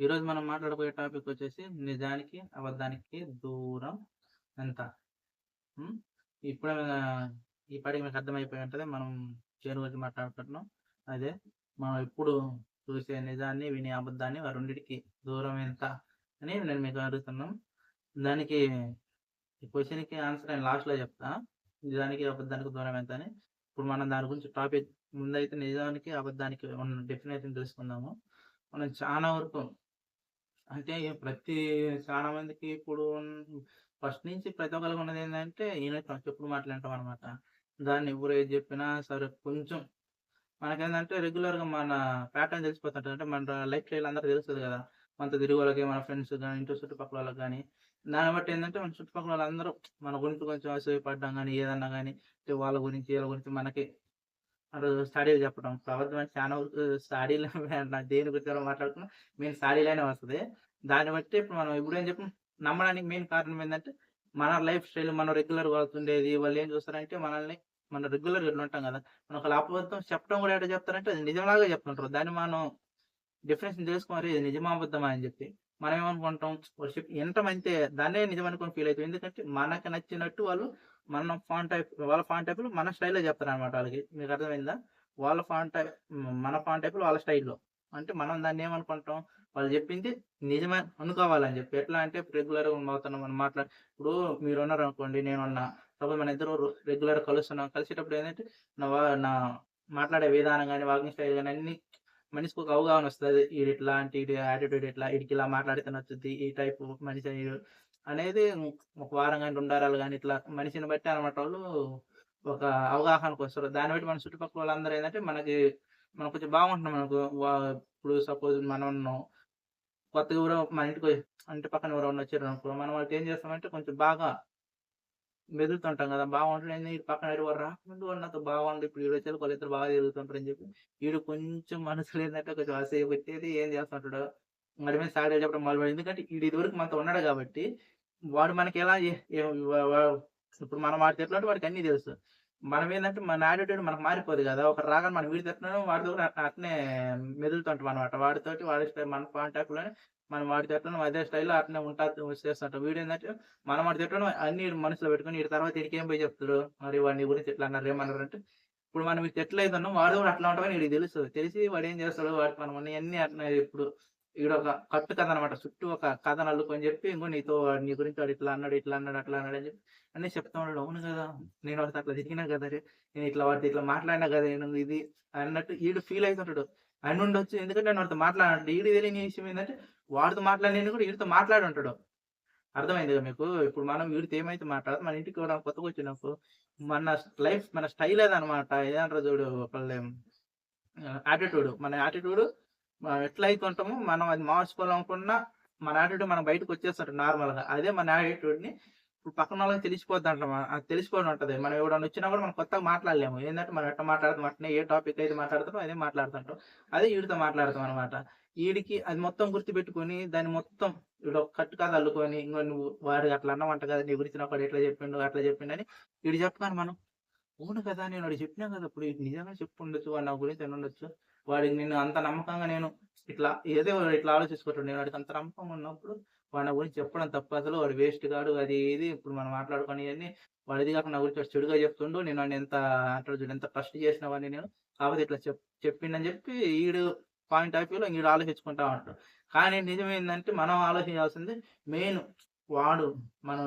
ఈరోజు మనం మాట్లాడబోయే టాపిక్ వచ్చేసి నిజానికి అబద్ధానికి దూరం ఎంత? ఇప్పుడే ఇప్పుడు ఈ పాటికి మీకు అర్థమైపోయి ఉంటుంది. మనం చేరు గురించి మాట్లాడుకుంటున్నాం. అదే మనం ఇప్పుడు చూసే నిజాన్ని వినే అబద్ధాన్ని రెండింటికి దూరం ఎంత అని నేను మీకు అడుగుతున్నాం. దానికి ఈ క్వశ్చన్కి ఆన్సర్ నేను లాస్ట్లో చెప్తా. నిజానికి అబద్ధానికి దూరం ఎంత అని. ఇప్పుడు మనం దాని గురించి టాపిక్ ముందైతే నిజానికి అబద్ధానికి ఉన్న డెఫినేషన్ తెలుసుకుందాము. మనం చాలా వరకు అంటే ప్రతి చాలా మందికి ఇప్పుడు ఫస్ట్ నుంచి ప్రతి ఒక్కరికి ఉన్నది ఏంటంటే ఈయన చెప్పుడు మాట్లాడటం అనమాట దాన్ని ఎవరు ఏది చెప్పినా సరే కొంచెం మనకేంటంటే రెగ్యులర్గా మన ప్యాటర్న్ తెలిసిపోతుంటది. అంటే మన లైఫ్ స్టైల్ అందరూ తెలుస్తుంది కదా. మనతో తిరిగి వాళ్ళకి మన ఫ్రెండ్స్ కానీ ఇంటి చుట్టుపక్కల వాళ్ళకి కానీ దాన్ని బట్టి ఏంటంటే మన చుట్టుపక్కల వాళ్ళందరూ మన గురించి కొంచెం అసూయపడ్డం కానీ ఏదన్నా కానీ వాళ్ళ గురించి వీళ్ళ గురించి మనకి అటు స్టడీలు చెప్పడం. ప్రభుత్వం చాలా వరకు స్టడీలు దేని గురించి మాట్లాడుతున్నా మెయిన్ స్టడీలైనా వస్తుంది. దాన్ని బట్టి ఇప్పుడు మనం ఇప్పుడు ఏం చెప్పి నమ్మడానికి మెయిన్ కారణం ఏంటంటే మన లైఫ్ స్టైల్ మనం రెగ్యులర్ అవుతుండేది వాళ్ళు ఏం చూస్తారంటే మనల్ని మనం రెగ్యులర్గా ఉంటాం కదా. మనం ఒక అబద్ధం చెప్పడం కూడా ఎట్లా చెప్తారంటే అది నిజంలాగా చెప్తుంటారు. దాన్ని మనం డిఫరెన్స్ తెలుసుకోవాలి ఇది నిజమా అబద్ధమా అని చెప్పి మనం ఏమనుకుంటాం వాళ్ళు వినటం అంతే దాన్నే నిజం అనుకుని ఫీల్ అవుతుంది ఎందుకంటే మనకు నచ్చినట్టు వాళ్ళు మన ఫాన్ టైప్ వాళ్ళ ఫాంట్ టైప్ మన స్టైల్లో చెప్తారు అనమాట వాళ్ళకి. మీకు అర్థమైందా? వాళ్ళ ఫాంట్ టైప్ మన ఫాన్ టైప్ వాళ్ళ స్టైల్లో అంటే మనం దాన్ని ఏమనుకుంటాం? వాళ్ళు చెప్పింది నిజమే అనుకోవాలని చెప్పి. ఎట్లా అంటే రెగ్యులర్గా అవుతున్నాం మనం మాట్లాడ ఇప్పుడు మీరు ఉన్నారు అనుకోండి నేను ఉన్నా సపోజ్ మన ఇద్దరు రెగ్యులర్ కలుస్తున్నాం. కలిసేటప్పుడు ఏంటంటే నా నా మాట్లాడే విధానం కానీ వాకింగ్ స్టైల్ కానీ అన్ని మనిషికి ఒక అవగాహన వస్తుంది. ఇది ఇట్లా అంటే వీడి యాటిట్యూడ్ ఇట్లా ఇటుకి ఇలా మాట్లాడితే నచ్చుద్ది ఈ టైప్ మనిషి అనేది ఒక వారం కానీ రెండు వారాలు కానీ ఇట్లా మనిషిని బట్టి అనమాట వాళ్ళు ఒక అవగాహనకు వస్తారు. దాన్ని బట్టి మన చుట్టుపక్కల వాళ్ళందరూ ఏంటంటే మనకి మనకు కొంచెం బాగుంటున్నాం మనకు వా- ఇప్పుడు సపోజ్ మనం కొత్తగా ఎవరో మన ఇంటికి ఇంటి పక్కన ఎవరో వచ్చారు అనుకో మనం వాళ్ళకి ఏం చేస్తామంటే కొంచెం బాగా మెదులుతుంటాం కదా బాగుంటుంది ఈ పక్కన ఎవరు రాకముందు వాళ్ళు నాతో బాగుంది ఇప్పుడు వీడు వచ్చారు వాళ్ళిద్దరు బాగా తిరుగుతుంటారు అని చెప్పి వీడు కొంచెం మనసులో ఏంటంటే కొంచెం అసహ్య పెట్టేది ఏం చేస్తుంటాడు వాడి మీద సాడే చెప్పడం మొదలుపడి ఎందుకంటే ఇది ఇదివరకు మనతో ఉన్నాడు కాబట్టి వాడు మనకి ఎలా ఇప్పుడు మనం వాడు తిట్లంటే వాడికి అన్ని తెలుసు. మనం ఏంటంటే మన యాటిట్యూడ్ మనకు మారిపోదు కదా. ఒక రాగానే మనం వీడి తిట్టడం వాడితో అట్లా- అట్నే మెదులుతుంటాం అనమాట వాడితోటి వాడి స్టైల్ మన కాంటాక్ట్లోనే మనం వాడి తిట్టడం అదే స్టైల్లో అట్నే ఉంటా చేస్తుంటాం. వీడు ఏంటంటే మనం వాడి తిట్టడం అన్ని మనసులో పెట్టుకుని వీడి తర్వాత వీడికి ఏం పోయి చెప్తారు మరి వాడిని గురించి ఎట్లా అన్నారు? ఏమన్నారు అంటే ఇప్పుడు మనం తిట్టలేదు అన్నాం వాడు కూడా అట్లా ఉంటామని వీడికి తెలుసు. తెలిసి వాడు ఏం చేస్తాడు? వాడికి మనం అన్ని అట్లా ఇప్పుడు ఇక్కడ ఒక కట్టు కథ అనమాట చుట్టూ ఒక కథ నల్లుకొని చెప్పి ఇంకో నీతో నీ గురించి వాడు ఇట్లా అన్నాడు ఇట్లా అన్నాడు అట్లా అన్నాడు అని చెప్పి అన్ని చెప్తా ఉన్నాడు అవును కదా నేను వాడితో అట్లా తిరిగినా కదా నేను ఇట్లా వాడితో ఇట్లా మాట్లాడినా కదా నేను ఇది అన్నట్టు ఈడు ఫీల్ అవుతుంటాడు అని ఉండొచ్చు ఎందుకంటే నేను వాడితో మాట్లాడాడు ఈడు తెలియని విషయం ఏంటంటే వాడితో మాట్లాడిన కూడా వీడితో మాట్లాడి ఉంటాడు. అర్థమైంది కదా మీకు? ఇప్పుడు మనం వీడితో ఏమైతే మాట్లాడదు మన ఇంటికి కూడా కొత్తగా వచ్చినప్పుడు మన లైఫ్ మన స్టైల్ అదనమాట ఏదంటారు చూడు ఒకళ్ళ యాటిట్యూడ్ మన యాటిట్యూడ్ మనం ఎట్లా అయితే ఉంటామో మనం అది మార్చుకోవాలనుకున్నా మన యాటిట్యూడ్ మనం బయటకు వచ్చేస్తుంటాం నార్మల్గా. అదే మన యాటిట్యూడ్ని ఇప్పుడు పక్కన వాళ్ళకి తెలిసిపోద్ది అంటాం అది తెలిసిపోయి ఉంటుంది. మనం ఎవడన్నా వచ్చినా కూడా మనం కొత్తగా మాట్లాడలేము. ఏంటంటే మనం ఎట్లా మాట్లాడుతాం ఏ టాపిక్ అయితే మాట్లాడతామో అదే మాట్లాడుతుంటాం. అదే వీడితో మాట్లాడతాం అనమాట వీడికి అది మొత్తం గుర్తుపెట్టుకొని దాన్ని మొత్తం వీడు కట్టు కాదు అల్లుకొని ఇంకో నువ్వు వాడు అట్లా అన్నమాట కదా నీ గురించి నాకు ఎట్లా చెప్పిండు అట్లా చెప్పిండు అని వీడు చెప్పగానే మనం. అవును కదా నేను వాడు చెప్పినా కదా ఇప్పుడు నిజంగా చెప్పుండొచ్చు వాడు నా గురించి అని ఉండొచ్చు వాడికి నేను అంత నమ్మకంగా నేను ఇట్లా ఏదో ఇట్లా ఆలోచించుకుంటాడు. నేను వాడికి అంత నమ్మకంగా ఉన్నప్పుడు వాడి నా గురించి చెప్పడం తప్ప అసలు. వాడు వేస్ట్ కాడు అది ఇది. ఇప్పుడు మనం మాట్లాడుకొని ఇవన్నీ వాడిది కాకుండా నా గురించి వాడు చెడుగా చెప్తుండు. నేను వాడిని ఎంత అంటాడు ఎంత ట్రస్ట్ చేసిన వాడిని నేను. కాకపోతే ఇట్లా చెప్ చెప్పిండని చెప్పి ఈడు పాయింట్ ఆఫ్ వ్యూలో ఈడు ఆలోచించుకుంటా ఉంటాడు. కానీ నిజం ఏంటంటే మనం ఆలోచించాల్సింది మెయిన్ వాడు మనం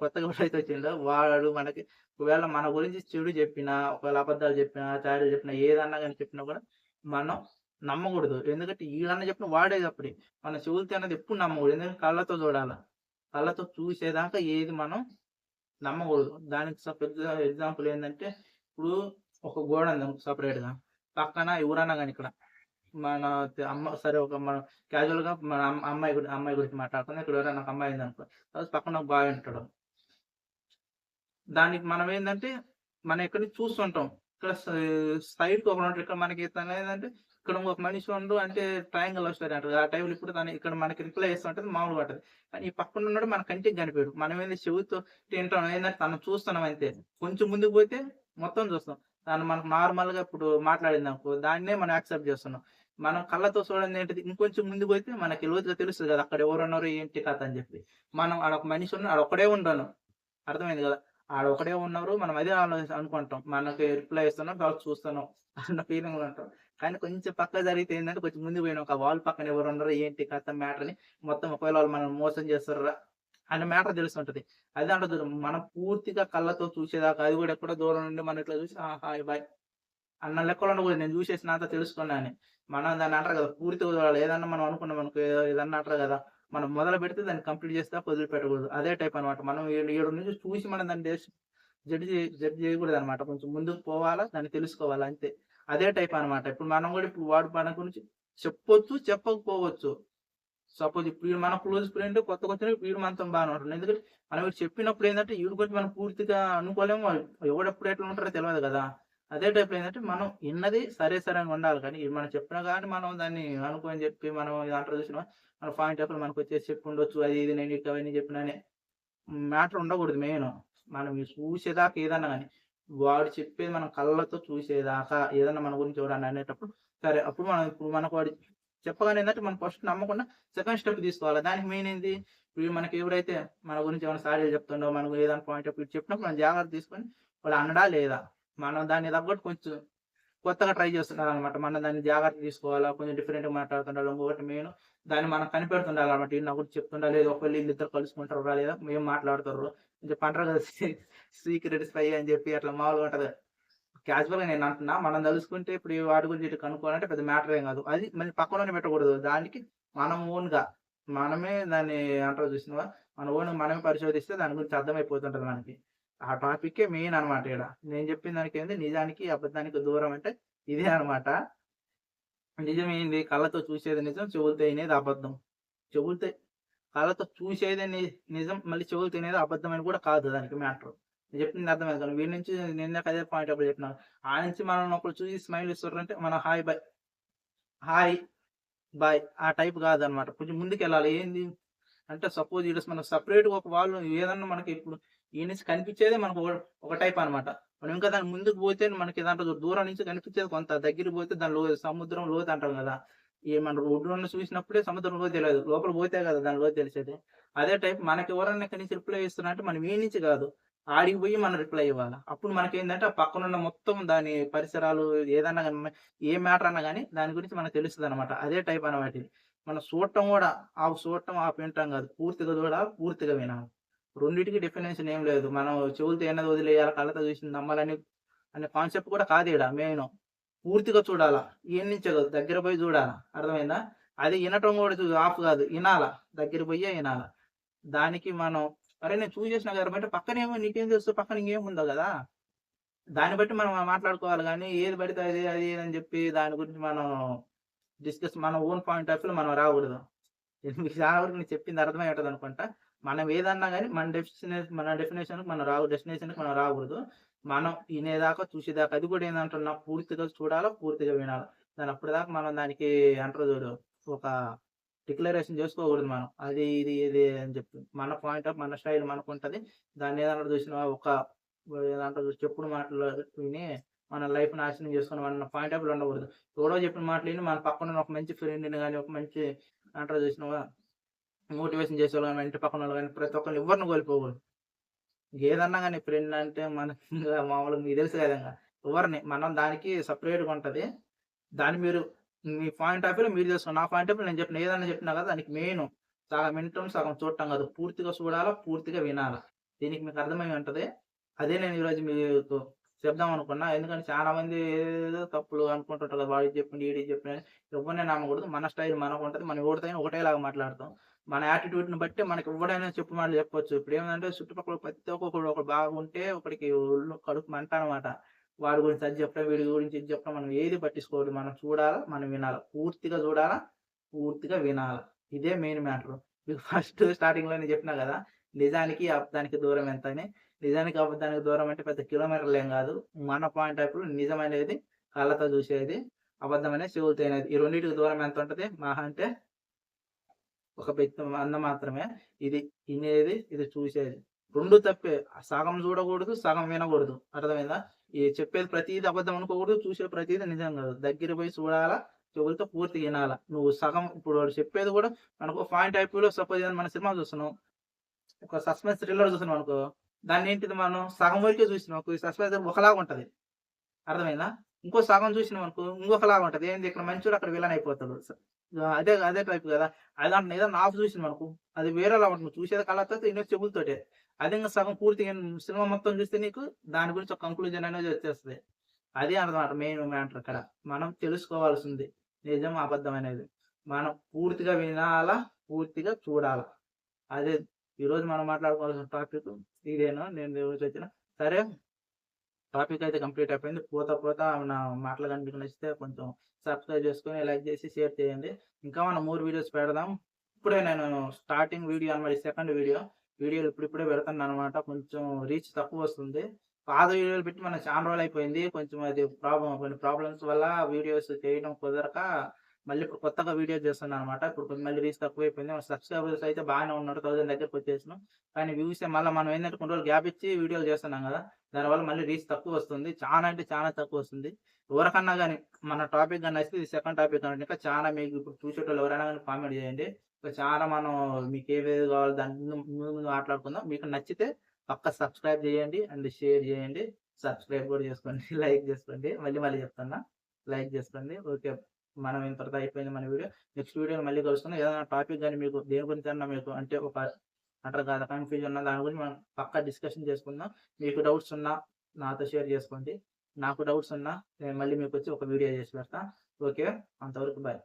కొత్తగా ఎవరైతే వచ్చిందో వాడు మనకి ఒకవేళ మన గురించి చెడు చెప్పినా ఒకవేళ అబద్ధాలు చెప్పినా తయారు చెప్పినా ఏదన్నా కానీ చెప్పినా కూడా మనం నమ్మకూడదు. ఎందుకంటే ఈడన్న చెప్పిన వాడే అప్పుడు మన చెవులతో అన్నది ఎప్పుడు నమ్మకూడదు. ఎందుకంటే కళ్ళతో చూడాలి. కళ్ళతో చూసేదాకా ఏది మనం నమ్మకూడదు. దానికి పెద్ద ఎగ్జాంపుల్ ఏంటంటే ఇప్పుడు ఒక గోడ ఉంది సపరేట్గా. పక్కన ఎవరన్నా కానీ ఇక్కడ మన అమ్మ సరే ఒక మన క్యాజువల్గా మన అమ్మాయి గురించి అమ్మాయి గురించి మాట్లాడుతుంది ఇక్కడ ఎవరైనా ఒక అమ్మాయి ఉంది అనుకో తర్వాత పక్కన ఒక బాయ్ ఉంటాడు. దానికి మనం ఏంటంటే మనం ఎక్కడి నుంచి చూస్తుంటాం. ఇక్కడ సైడ్కి ఒకటి ఉంటాడు ఇక్కడ మనకి ఏంటంటే ఇక్కడ ఒక మనిషి ఉండు అంటే ట్రయాంగిల్ వస్తుంది అంటారు. ఆ టైంలో ఇప్పుడు తను ఇక్కడ మనకి రిప్లై చేస్తుంటది మామూలుగా పట్టదు కానీ ఈ పక్కన ఉన్నాడు మన కంటికి కనిపించడు మనం ఏంది చెవితో తింటాం. ఏంటంటే తను చూస్తున్నాం అంతే. కొంచెం ముందుకు పోతే మొత్తం చూస్తాం. తను మనకు నార్మల్గా ఇప్పుడు మాట్లాడింది అనుకో దాన్నే మనం యాక్సెప్ట్ చేస్తున్నాం. మనం కళ్ళతో చూడండి ఏంటిది? ఇంకొంచెం ముందుకు పోతే మనకి లోతుగా తెలుస్తుంది కదా అక్కడ ఎవరు ఉన్నారు ఏంటి కథ అని చెప్పి. మనం ఆడ ఒక మనిషి ఉన్నాడు ఆడ ఉండను. అర్థమైంది కదా? ఆడ ఒకడే ఉన్నారు మనం అదే ఆలోచి అనుకుంటాం. మనకి రిప్లై ఇస్తున్నాం వాళ్ళు చూస్తున్నాం అన్న ఫీలింగ్ ఉంటాం. కానీ కొంచెం పక్క జరిగితే ఏంటంటే కొంచెం ముందు పోయిన ఒక వాల్ పక్కన ఎవరు ఉన్నారు ఏంటి కథ మ్యాటర్ని మొత్తం ఒకవేళ వాళ్ళు మనం మోసం చేస్తారా అనే మ్యాటర్ తెలుస్తుంటది. అదే అంటే మనం పూర్తిగా కళ్ళతో చూసేదాకా అది కూడా ఎక్కడో దూరం నుండి మనం ఇట్లా చూసి హాయ్ బాయ్ అన్న లెక్కలు ఉండకూడదు. నేను చూసేసినంత తెలుసుకున్నాను మనం దాన్ని అంటారు కదా పూర్తిగా చూడాలి ఏదన్నా మనం అనుకున్నాం అనుకో ఏదన్నా అంటారు కదా మనం మొదలు పెడితే దాన్ని కంప్లీట్ చేస్తే వదిలిపెట్టకూడదు. అదే టైప్ అనమాట మనం ఏడు ఏడు నుంచి చూసి మనం దాన్ని జడ్జి జడ్జి చేయకూడదు అనమాట కొంచెం ముందుకు పోవాలా దాన్ని తెలుసుకోవాలా అంతే. అదే టైప్ అనమాట ఇప్పుడు మనం కూడా ఇప్పుడు వాడు మన గురించి చెప్పొచ్చు చెప్పకపోవచ్చు. సపోజ్ ఇప్పుడు మన క్లోజ్ ఫ్రెండ్ కొత్త కొత్త వీడు మనతో బాగానే ఉంటుంది ఎందుకంటే మనం చెప్పినప్పుడు ఏంటంటే వీడి గురించి మనం పూర్తిగా అనుకోలేము. ఎవడెప్పుడు ఎట్లా ఉంటారో తెలియదు కదా. అదే టైప్ ఏంటంటే మనం విన్నది సరే సరే ఉండాలి కానీ మనం చెప్పినా కానీ మనం దాన్ని అనుకోని చెప్పి మనం దాంట్లో చూసిన మన పాయింట్ అప్పుడు మనకు వచ్చేసి చెప్పి ఉండొచ్చు అది ఇది నేను ఇక అవన్నీ చెప్పినానే మ్యాటర్ ఉండకూడదు మెయిన్ మనం చూసేదాకా ఏదన్నా కానీ వాడు చెప్పేది మనం కళ్ళతో చూసేదాకా ఏదన్నా మన గురించి ఎవరన్నా అనేటప్పుడు సరే అప్పుడు మనం ఇప్పుడు మనకు వాడు చెప్పగానే ఏంటంటే మనం ఫస్ట్ నమ్మకుండా సెకండ్ స్టెప్ తీసుకోవాలి. దానికి మెయిన్ ఏంది? ఇప్పుడు మనకి ఎవరైతే మన గురించి ఏమైనా సారీలు చెప్తుండో మనకు ఏదైనా పాయింట్ ఆఫ్ చెప్పినప్పుడు మనం జాగ్రత్త తీసుకొని వాళ్ళు అనడా లేదా? మనం దాన్ని తగ్గట్టు కొంచెం కొత్తగా ట్రై చేస్తున్నారు అనమాట మనం దాన్ని జాగ్రత్త తీసుకోవాలా? కొంచెం డిఫరెంట్గా మాట్లాడుతుండాలి? ఇంకొకటి మెయిన్ దాన్ని మనం కనిపెడుతుండాలి అనమాట ఈయన గురించి చెప్తుండా లేదు ఒకళ్ళు ఇద్దరు కలుసుకుంటారు లేదా మేము మాట్లాడుతారు? కొంచెం పంటరు కదా సీక్రెట్ స్పై అని చెప్పి అట్లా మామూలుగా ఉంటుంది. క్యాజువల్గా నేను అంటున్నా మనం తెలుసుకుంటే ఇప్పుడు వాటి గురించి ఇటు కనుక్కోవాలంటే పెద్ద మ్యాటర్ ఏం కాదు. అది మళ్ళీ పక్కలోనే పెట్టకూడదు. దానికి మనం ఓన్గా మనమే దాన్ని అంటారు చూసినవా? మన ఓన్ మనమే పరిశోధిస్తే దాని గురించి అర్థమైపోతుంటుంది మనకి. ఆ టాపిక్ మెయిన్ అనమాట ఇక్కడ నేను చెప్పిన దానికి ఏంది? నిజానికి అబద్ధానికి దూరం అంటే ఇదే అనమాట నిజం ఏంది కళ్ళతో చూసేది నిజం చెవులతో వినేది అబద్ధం. చెవులతో కళ్ళతో చూసేది నిజం మళ్ళీ చెవులు తినేది అబద్ధం అని కూడా కాదు దానికి మ్యాటర్ నేను చెప్పింది అర్థమైంది కానీ వీడి నుంచి నిన్న అదే పాయింట్ అప్పుడు చెప్పిన. ఆ నుంచి మనం ఒకరు చూసి స్మైల్ ఇస్తారంటే మనం హాయ్ బాయ్ హాయ్ బాయ్ ఆ టైప్ కాదు అనమాట కొంచెం ముందుకు వెళ్ళాలి ఏంది? అంటే సపోజ్ ఇక్కడ మనం సపరేట్ ఒక వాళ్ళు ఏదన్నా మనకి ఇప్పుడు ఈ నుంచి కనిపించేదే మనకు ఒక- ఒక టైప్ అన్నమాట. మనం ఇంకా దాని ముందుకు పోతే మనకి దాంట్లో దూరం నుంచి కనిపించేది కొంత దగ్గరికి పోతే దాని లో సముద్రం లోతు అంటాం కదా. ఈ మన రోడ్డు చూసినప్పుడే సముద్రం లోతు తెలియదు. లోపల పోతే కదా దాని లోతు తెలిసేది. అదే టైప్ మనకి ఎవరన్నా కనీసం రిప్లై ఇస్తున్నా అంటే మనం ఈ నుంచి కాదు. ఆడికి పోయి మనం రిప్లై ఇవ్వాలి. అప్పుడు మనకేందంటే ఆ పక్కన ఉన్న మొత్తం దాని పరిసరాలు ఏదన్నా ఏ మ్యాటర్ అన్నా కానీ దాని గురించి మనకు తెలుస్తుంది అనమాట అదే టైప్ అనమాట మనం చూడటం కూడా ఆ చూడటం ఆ వింటాం కాదు. పూర్తిగా చూడాలి పూర్తిగా వినాలి. రెండింటికి డెఫినేషన్ ఏం లేదు. మనం చెవులతో ఏనది వదిలేయాలి కళ్ళతో చూసి నమ్మాలని అనే కాన్సెప్ట్ కూడా కాదు ఇక్కడ మెయిన్. పూర్తిగా చూడాలా. ఏం నుంచే కాదు దగ్గర పోయి చూడాలా. అర్థమైందా? అది వినటం కూడా చూ- ఆఫ్ కాదు. వినాలా. దగ్గర పోయే వినాలా. దానికి మనం అరే నేను చూసేసిన కదా బట్టి పక్కనేమో నీకేం తెలుసు? పక్కన ఇంకేం కదా? దాన్ని బట్టి మనం మాట్లాడుకోవాలి కానీ ఏది పడితే అది అది అని చెప్పి దాని గురించి మనం డిస్కస్ మన ఓన్ పాయింట్ ఆఫ్లో మనం రాకూడదు. చాలా వరకు నేను చెప్పింది అర్థమై ఉంటుంది అనుకుంటా. మనం ఏదన్నా కానీ మన డెఫినేషన్ మన డెఫినేషన్ మనం రావు డెస్టినేషన్ మనం రాకూడదు. మనం వినేదాకా చూసేదాకా అది కూడా ఏంటంటున్నా పూర్తిగా చూడాలా పూర్తిగా వినాలి. దాని అప్పటిదాకా మనం దానికి అంటారు చూడు ఒక డిక్లరేషన్ చేసుకోకూడదు మనం. అది ఇది ఇది అని చెప్పి. మన పాయింట్ ఆఫ్ మన స్టైల్ మనకు ఉంటుంది. దాన్ని ఏదన్నా చూసిన ఒక ఏదంటారు చెప్పుడు మాటలు విని మన లైఫ్ నాశనం చేసుకుని మన పాయింట్ ఆఫ్ ఉండకూడదు. ఎవడో చెప్పిన మాటలు విని మన పక్కన ఉన్న ఒక మంచి ఫ్రెండ్ని కానీ ఒక మంచి అంటారు చూసినవా మోటివేషన్ చేసే వాళ్ళు కానీ ఇంటి పక్కన వాళ్ళు కానీ ప్రతి ఒక్కరిని ఎవరిని కోల్పోకూడదు. ఏదన్నా కానీ ఫ్రెండ్ అంటే మనకి మామూలుగా మీకు తెలుసు కదా ఇంకా. ఎవరిని మనం దానికి సపరేట్గా ఉంటుంది. దాన్ని మీరు మీ పాయింట్ ఆఫ్ వ్యూ మీరు చేసుకోండి నా పాయింట్ ఆఫ్ వ్యూ నేను చెప్పిన ఏదన్నా చెప్పినా కదా దానికి మెయిన్ సగం వినటం సగం చూడటం కాదు. పూర్తిగా చూడాలా పూర్తిగా వినాలా. దీనికి మీకు అర్థమై ఉంటుంది. అదే నేను ఈరోజు మీకు చెప్దాం అనుకున్నా. ఎందుకంటే చాలా మంది ఏదో తప్పులు అనుకుంటుంటారు కదా వాడికి చెప్పింది వీడికి చెప్పింది ఎవరిని నమ్మకూడదు. మన స్టైల్ మనకు ఉంటుంది మనం ఎవరితో ఒకటేలాగా మాట్లాడతాం. మన యాటిట్యూడ్ని బట్టి మనకి ఎవడైనా చెప్పు మాటలు చెప్పొచ్చు. ఇప్పుడు ఏంటంటే చుట్టుపక్కల ప్రతి ఒక్కరు ఒకడు బాగుంటే ఒకడికి ఒళ్ళు కడుపు మంట అనమాట వాడి గురించి అది చెప్పడం వీడి గురించి ఇది చెప్పడం మనం ఏది పట్టించుకోవాలి మనం చూడాలా మనం వినాలా. పూర్తిగా చూడాలా పూర్తిగా వినాలా. ఇదే మెయిన్ మ్యాటర్. మీకు ఫస్ట్ స్టార్టింగ్లోనే చెప్పినా కదా నిజానికి దానికి దూరం ఎంత అని నిజానికి అబద్ధానికి దూరం అంటే పెద్ద కిలోమీటర్లు ఏం కాదు. మన పాయింట్ ఆఫ్ వ్యూ నిజం అనేది కళ్ళతో చూసేది అబద్ధం అనేది ఈ రెండింటికి దూరం ఎంత ఉంటుంది? మహా అంటే ఒక వ్యక్తి అంద మాత్రమే. ఇది వినేది ఇది చూసేది. రెండు తప్పే. సగం చూడకూడదు సగం వినకూడదు. అర్థమైందా? ఈ చెప్పేది ప్రతిదీ అబద్ధం అనుకోకూడదు చూసే ప్రతిదీ నిజం కాదు. దగ్గర పోయి చూడాలా చెవులతో పూర్తి వినాల. నువ్వు సగం ఇప్పుడు వాడు చెప్పేది కూడా మనకు పాయింట్ ఐపీలో సపోజ్ మన సినిమా చూస్తున్నాం. ఒక సస్పెన్స్ థ్రిల్లర్ చూస్తున్నాం అనుకో. దాన్ని ఏంటిది మనం సగం వరకే చూసినాం ఒక సస్పెన్సర్ ఒకలాగా ఉంటుంది. అర్థమైందా? ఇంకో సగం చూసినాం అనుకో ఇంకొకలాగా ఉంటుంది. ఏంది ఇక్కడ మంచోడు అక్కడ విలన్ అయిపోతాడు. అదే అదే టైప్ కదా. అది అంటే ఏదైనా ఆఫ్ చూసినాం అనుకో అది వేరేలా ఉంటుంది చూసేది కళ్ళతో ఇన్నో చెబులతోటే అదే ఇంకా సగం పూర్తిగా సినిమా మొత్తం చూస్తే నీకు దాని గురించి ఒక కంక్లూజన్ అనేది వచ్చేస్తుంది. అదే అనమాట మెయిన్ మ్యాటర్ ఇక్కడ మనం తెలుసుకోవాల్సింది నిజం అబద్ధం అనేది. మనం పూర్తిగా వినాలా పూర్తిగా చూడాలా. అదే ఈరోజు మనం మాట్లాడుకోవాల్సిన టాపిక్ ఇదేనా? నేను ఈరోజు వచ్చిన సరే. టాపిక్ అయితే కంప్లీట్ అయిపోయింది. పోత పోతా నా మాటలు కానీ నచ్చితే కొంచెం సబ్స్క్రైబ్ చేసుకొని లైక్ చేసి షేర్ చేయండి. ఇంకా మనం మూడు వీడియోస్ పెడదాం. ఇప్పుడే నేను స్టార్టింగ్ వీడియో అనమాట సెకండ్ వీడియో వీడియోలు ఇప్పుడిప్పుడే పెడతాను అనమాట కొంచెం రీచ్ తక్కువ వస్తుంది. పాత వీడియోలు పెట్టి మన చాలా రోజులు అయిపోయింది. కొంచెం అది ప్రాబ్లం కొన్ని ప్రాబ్లమ్స్ వల్ల వీడియోస్ చేయడం కుదరక మళ్ళీ ఇప్పుడు కొత్తగా వీడియో చేస్తున్నాను అనమాట ఇప్పుడు మళ్ళీ రీచ్ తక్కువ అయిపోయింది మన సబ్స్క్రైబర్స్ అయితే బాగానే ఉన్నారు. థౌసండ్ దగ్గరకు వచ్చేసినాం కానీ వ్యూస్ మళ్ళీ మనం ఏంటంటే కొన్ని రోజులు గ్యాప్ ఇచ్చి వీడియోలు చేస్తున్నాం కదా. దానివల్ల మళ్ళీ రీచ్ తక్కువ వస్తుంది. చాలా అంటే చాలా తక్కువ వస్తుంది. ఎవరికన్నా కానీ మన టాపిక్ కానీ నచ్చితే ఇది సెకండ్ టాపిక్ కానీ ఇంకా చాలా మీకు ఇప్పుడు చూసేటోళ్ళు ఎవరైనా కానీ కామెంట్ చేయండి. చాలా మనం మీకు ఏవేది కావాలో దాని ముందు ముందు మాట్లాడుకుందాం. మీకు నచ్చితే పక్క సబ్స్క్రైబ్ చేయండి అండ్ షేర్ చేయండి. సబ్స్క్రైబ్ కూడా చేసుకోండి. లైక్ చేసుకోండి. మళ్ళీ మళ్ళీ చెప్తున్నా. లైక్ చేసుకోండి. ఓకే. మనం ఇంతటితో అయిపోయింది మన వీడియో. నెక్స్ట్ వీడియో మళ్ళీ కలుస్తున్నాం ఏదైనా టాపిక్ కానీ మీకు దేని గురించి అన్నా మీకు అంటే ఒక అంటారు కదా కన్ఫ్యూజన్ ఉన్న దాని గురించి మనం పక్కా డిస్కషన్ చేసుకుందాం. మీకు డౌట్స్ ఉన్నా నాతో షేర్ చేసుకోండి. నాకు డౌట్స్ ఉన్నా నేను మళ్ళీ మీకు వచ్చి ఒక వీడియో చేసి పెడతా. ఓకే అంతవరకు బాయ్